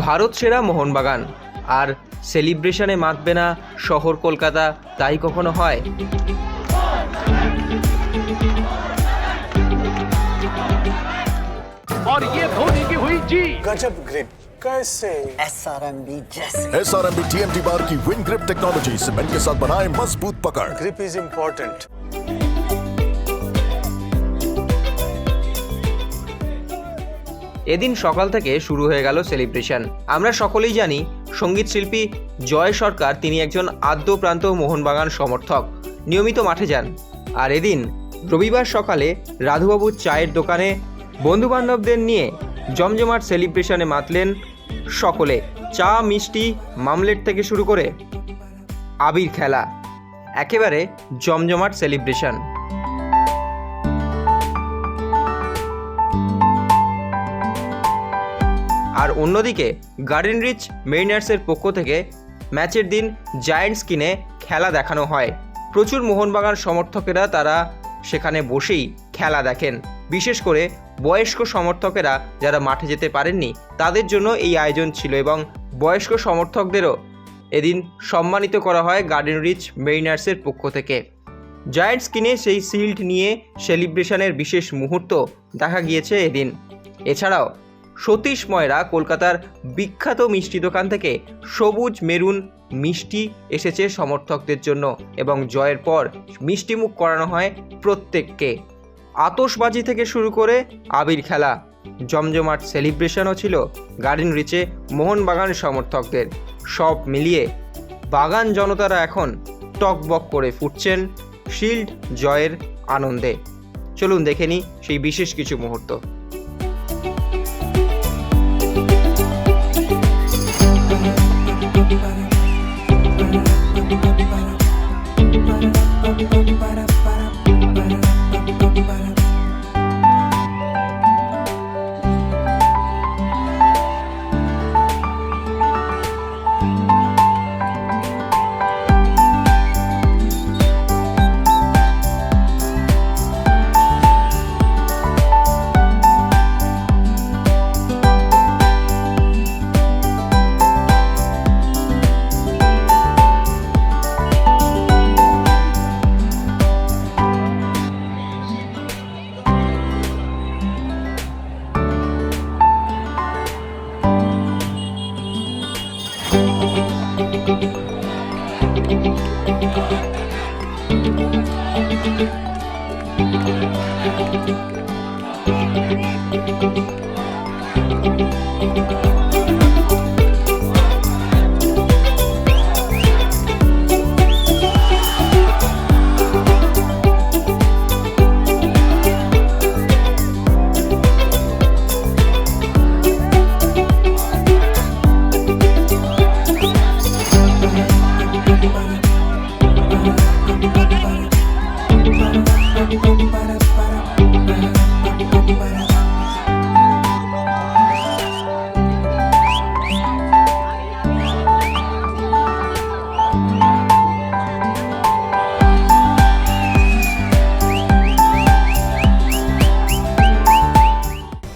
ভারত সেরা মোহনবাগান আর সেলিব্রেশনে মাতবে না শহর কলকাতা তাই কখনো হয় और ये धोनी की हुई जी गजब ग्रिप कैसे एस आर एम बी जैसे S R M B T M T bar की विन ग्रिप टेक्नोलॉजी सीमेंट के साथ बनाए मजबूत पकड़ ग्रिप इज इम्पोर्टेंट এদিন সকাল থেকে শুরু হয়ে গেল সেলিব্রেশন আমরা সকলেই জানি, সংগীত শিল্পী জয় সরকার তিনি একজন আদ্যপ্রান্ত মোহনবাগান সমর্থক। নিয়মিত মাঠে যান। আর এদিন রবিবার সকালে রাধুবাবুর চায়ের দোকানে বন্ধুবান্ধবদের নিয়ে জমজমাট সেলিব্রেশনে মাতলেন সকলে। চা, মিষ্টি, মামলেট থেকে শুরু করে আবির খেলা। একেবারে জমজমাট সেলিব্রেশন অন্যদিকে গার্ডেন রিচ মেরিনার্সের পক্ষ থেকে ম্যাচের দিন জায়ান্টস কিনে খেলা দেখানো হয়। প্রচুর মোহনবাগান সমর্থকেরা তারা সেখানে বসেই খেলা দেখেন। বিশেষ করে বয়স্ক সমর্থকেরা যারা মাঠে যেতে পারেননি, তাদের জন্য এই আয়োজন ছিল এবং বয়স্ক সমর্থকদেরও এদিন সম্মানিত করা হয় গার্ডেন রিচ মেরিনার্সের পক্ষ থেকে। জায়ান্টস কিনে সেই শিল্ড নিয়ে সেলিব্রেশনের বিশেষ মুহূর্ত দেখা গিয়েছে এদিন। এছাড়াও সতীশ ময়রা কলকাতার বিখ্যাত মিষ্টি দোকান থেকে সবুজ, মেরুন, মিষ্টি এসেছে সমর্থকদের জন্য এবং জয়ের পর মিষ্টিমুখ করানো হয় প্রত্যেককে। আতসবাজি থেকে শুরু করে আবির খেলা, জমজমাট সেলিব্রেশনও ছিল গার্ডেন রিচে মোহনবাগান সমর্থকদের। সব মিলিয়ে বাগান জনতারা এখন টকবক করে ফুটছেন শিল্ড জয়ের আনন্দে। চলুন দেখে নিই সেই বিশেষ কিছু মুহূর্ত।